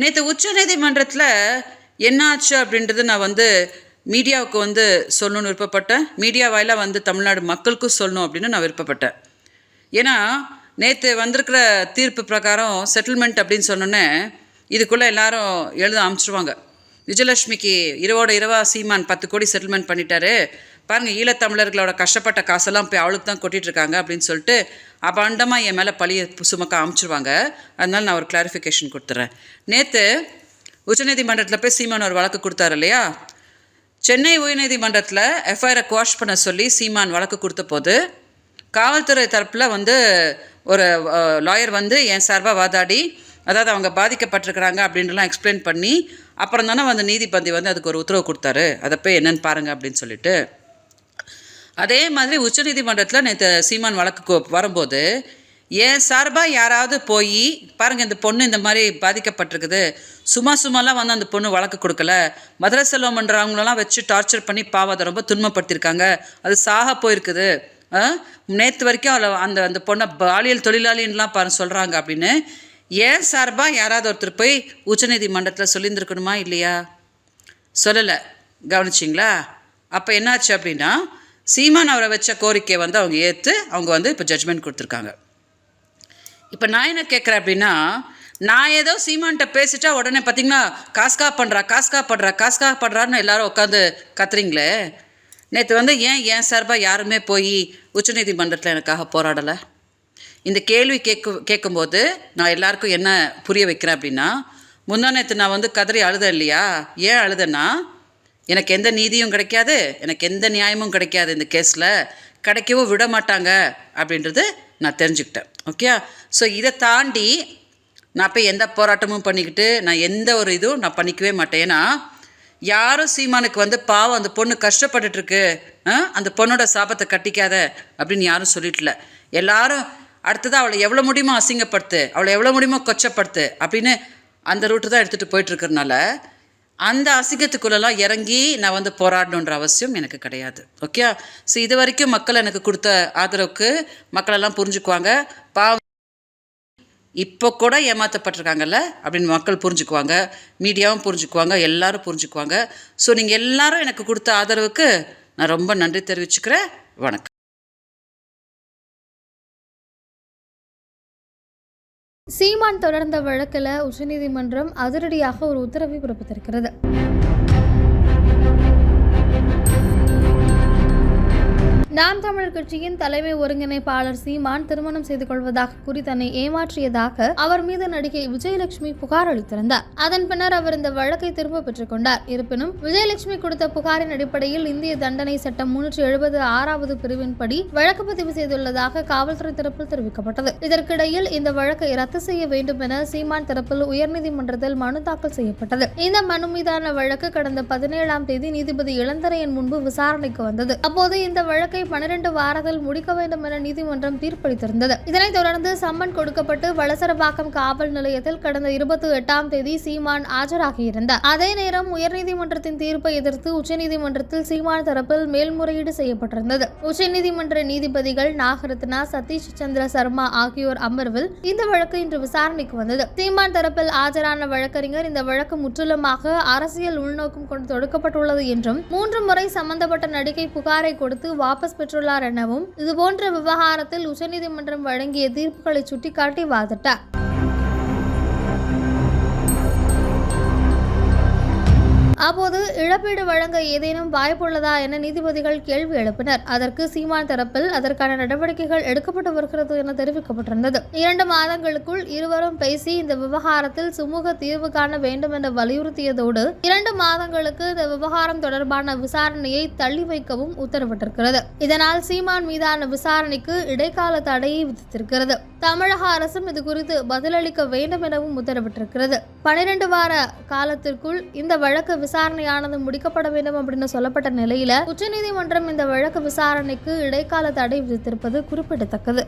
நேற்று உச்ச நீதிமன்றத்தில் என்னாச்சு அப்படின்றது நான் வந்து மீடியாவுக்கு வந்து சொல்லணும்னு விருப்பப்பட்டேன். மீடியா வாயிலாக வந்து தமிழ்நாடு மக்களுக்கும் சொல்லணும் அப்படின்னு நான் விருப்பப்பட்டேன். ஏன்னா நேற்று வந்திருக்கிற தீர்ப்பு பிரகாரம் செட்டில்மெண்ட் அப்படின்னு சொன்னோன்னே இதுக்குள்ளே எல்லாரும் எழுத அமைச்சிருவாங்க விஜயலட்சுமிக்கு இரவோட இரவா சீமான் பத்து கோடி செட்டில்மெண்ட் பண்ணிட்டாரு. பாருங்க ஈழத்தமிழர்களோட கஷ்டப்பட்ட காசெல்லாம் போய் அவளுக்கு தான் கொட்டிட்டு இருக்காங்க அப்படின்னு சொல்லிட்டு அபாண்டமாக என் மேலே பழியை சுமக்க அமைச்சிருவாங்க. அதனால நான் ஒரு கிளாரிஃபிகேஷன் கொடுத்துட்றேன் நேற்று உச்சநீதிமன்றத்தில் போய் சீமான் ஒரு வழக்கு கொடுத்தாரு இல்லையா? சென்னை உயர்நீதிமன்றத்தில் எஃப்ஐஆரை குவாஷ் பண்ண சொல்லி சீமான் வழக்கு கொடுத்த போது காவல்துறை தரப்பில் வந்து ஒரு லாயர் வந்து என் சார்பாக வாதாடி அதாவது அவங்க பாதிக்கப்பட்டிருக்கிறாங்க அப்படின்றலாம் எக்ஸ்பிளைன் பண்ணி அப்புறம் தானே வந்து நீதிபதி வந்து அதுக்கு ஒரு உத்தரவு கொடுத்தாரு. அதை போய் என்னன்னு பாருங்கள் அப்படின்னு சொல்லிட்டு. அதே மாதிரி உச்சநீதிமன்றத்தில் நேற்று சீமான் வழக்கு வரும்போது என் சார்பாக யாராவது போய் பாருங்கள் இந்த பொண்ணு இந்த மாதிரி பாதிக்கப்பட்டிருக்குது. சும்மா சும்மாலாம் வந்து அந்த பொண்ணு வழக்கு கொடுக்கல. மதுரை செல்வம்ன்றவங்களெல்லாம் வச்சு டார்ச்சர் பண்ணி பாவம் அதை ரொம்ப துன்பப்படுத்தியிருக்காங்க. அது சாக போயிருக்குது. நேற்று வரைக்கும் அவளை அந்த அந்த பொண்ணை பாலியல் தொழிலாளின்லாம் பாரு சொல்கிறாங்க அப்படின்னு. ஏன் சார்பாக யாராவது ஒருத்தர் போய் உச்சநீதிமன்றத்தில் சொல்லியிருந்துருக்கணுமா இல்லையா? சொல்லலை. கவனிச்சிங்களா? அப்போ என்னாச்சு அப்படின்னா சீமான் அவரை வச்ச கோரிக்கையை வந்து அவங்க ஏற்று அவங்க வந்து இப்போ ஜட்ஜ்மெண்ட் கொடுத்துருக்காங்க. இப்போ நான் என்ன கேட்குறேன் அப்படின்னா நான் ஏதோ சீமான்கிட்ட பேசிட்டா உடனே பார்த்தீங்கன்னா காஸ்கா பண்ணுறா காஸ்கா பண்ணுறா காஸ்கா பண்ணுறான்னு எல்லாரும் உட்காந்து கத்துறீங்களே. நேற்று வந்து ஏன் ஏன் சார்பாக யாருமே போய் உச்சநீதிமன்றத்தில் எனக்காக போராடலை? இந்த கேள்வி கேட்கு கேட்கும்போது நான் எல்லாருக்கும் என்ன புரிய வைக்கிறேன் அப்படின்னா முந்தா நேற்று நான் வந்து கதறி அழுதேன் இல்லையா? ஏன் அழுதேன்னா எனக்கு எந்த நீதியும் கிடைக்காது எனக்கு எந்த நியாயமும் கிடைக்காது இந்த கேஸில். கிடைக்கவும் விட மாட்டாங்க அப்படின்றது நான் தெரிஞ்சுக்கிட்டேன். ஓகே? ஸோ இதை தாண்டி நான் போய் எந்த போராட்டமும் பண்ணிக்கிட்டு நான் எந்த ஒரு இதுவும் நான் பண்ணிக்கவே மாட்டேன். ஏன்னா யாரும் சீமானுக்கு வந்து பாவம் அந்த பொண்ணு கஷ்டப்பட்டுட்ருக்கு ஆ? அந்த பொண்ணோட சாபத்தை கட்டிக்காத அப்படின்னு யாரும் சொல்லிட்டல எல்லாரும் அடுத்தது அவளை எவ்வளோ முடியுமோ அசிங்கப்படுத்து அவளை எவ்வளோ முடியுமோ கொச்சப்படுத்து அப்படின்னு அந்த ரூட்டு தான் எடுத்துகிட்டு போயிட்டுருக்கறனால அந்த அசிங்கத்துக்குள்ளெல்லாம் இறங்கி நான் வந்து போராடணுன்ற அவசியம் எனக்கு கிடையாது. ஓகே ஸோ இது வரைக்கும் மக்கள் எனக்கு கொடுத்த ஆதரவுக்கு மக்களெல்லாம் புரிஞ்சுக்குவாங்க. பாவம். இப்போ கூட ஏமாற்றப்பட்டிருக்காங்கல்ல அப்படின்னு மக்கள் புரிஞ்சுக்குவாங்க. மீடியாவும் புரிஞ்சுக்குவாங்க. எல்லாரும் புரிஞ்சுக்குவாங்க. ஸோ நீங்கள் எல்லாரும் எனக்கு கொடுத்த ஆதரவுக்கு நான் ரொம்ப நன்றி தெரிவிச்சுக்கிறேன். வணக்கம். சீமான் தொடர்ந்த வழக்கில் உச்சநீதிமன்றம் அதிரடியாக ஒரு உத்தரவை பிறப்பித்திருக்கிறது. நாம் தமிழர் கட்சியின் தலைமை ஒருங்கிணைப்பாளர் சீமான் திருமணம் செய்து கொள்வதாக கூறி தன்னை ஏமாற்றியதாக அவர் மீது நடிகை விஜயலட்சுமி புகார் அளித்திருந்தார். அதன் பின்னர் அவர் இந்த வழக்கை திரும்ப பெற்றுக் கொண்டார். இருப்பினும் விஜயலட்சுமி கொடுத்த புகாரின் அடிப்படையில் இந்திய தண்டனை சட்டம் முன்னூற்றி எழுபது ஆறாவது பிரிவின்படி வழக்கு பதிவு செய்துள்ளதாக காவல்துறை தரப்பில் தெரிவிக்கப்பட்டது. இதற்கிடையில் இந்த வழக்கை ரத்து செய்ய வேண்டும் என சீமான் தரப்பில் உயர்நீதிமன்றத்தில் மனு தாக்கல் செய்யப்பட்டது. இந்த மனு மீதான வழக்கு கடந்த பதினேழாம் தேதி நீதிபதி இளந்தரையன் முன்பு விசாரணைக்கு வந்தது. அப்போது இந்த வழக்கை பன்னிரண்டு வாரத்தில் முடிக்க வேண்டும் என நீதிமன்றம் தீர்ப்பளித்திருந்தது. இதனைத் தொடர்ந்து சம்மன் கொடுக்கப்பட்டு வளசரபாக்கம் காவல் நிலையத்தில் கடந்த இருபத்தி எட்டாம் தேதி சீமான் ஆஜராகியிருந்தார். அதே நேரம் உயர்நீதிமன்றத்தின் தீர்ப்பை எதிர்த்து உச்சநீதிமன்றத்தில் சீமான் தரப்பில் மேல்முறையீடு செய்யப்பட்டிருந்தது. உச்சநீதிமன்ற நீதிபதிகள் நாகரத்னா சதீஷ் சந்திர சர்மா ஆகியோர் அமர்வில் இந்த வழக்கு இன்று விசாரணைக்கு வந்தது. சீமான் தரப்பில் ஆஜரான வழக்கறிஞர் இந்த வழக்கு முற்றிலுமாக அரசியல் உள்நோக்கம் கொண்டு தொடுக்கப்பட்டுள்ளது என்றும் மூன்று முறை சம்பந்தப்பட்ட நடிகை புகாரை கொடுத்து வாபஸ் பெற்றுள்ளார் எனவும் இதுபோன்ற விவகாரத்தில் உச்சநீதிமன்றம் வழங்கிய தீர்ப்புகளை சுட்டிக்காட்டி வாதிட்டார். அப்போது இழப்பீடு வழங்க ஏதேனும் வாய்ப்புள்ளதா என நீதிபதிகள் கேள்வி எழுப்பினர். அதற்கு சீமான் தரப்பில் அதற்கான நடவடிக்கைகள் எடுக்கப்பட்டு வருகிறது என தெரிவிக்கப்பட்டிருந்தது. இரண்டு மாதங்களுக்குள் இருவரும் பேசி இந்த விவகாரத்தில் சுமூக தீர்வு காண வேண்டும் என வலியுறுத்தியதோடு இரண்டு மாதங்களுக்கு இந்த விவகாரம் தொடர்பான விசாரணையை தள்ளி வைக்கவும் உத்தரவிட்டிருக்கிறது. இதனால் சீமான் மீதான விசாரணைக்கு இடைக்கால தடையை விதித்திருக்கிறது. தமிழக அரசும் இது குறித்து பதிலளிக்க வேண்டும் எனவும் உத்தரவிட்டிருக்கிறது. பனிரெண்டு வார காலத்திற்குள் இந்த வழக்கு விசாரணையானது முடிக்கப்பட வேண்டும் அப்படின்னு சொல்லப்பட்ட நிலையில உச்சநீதிமன்றம் இந்த வழக்கு விசாரணைக்கு இடைக்கால தடை விதித்திருப்பது குறிப்பிடத்தக்கது.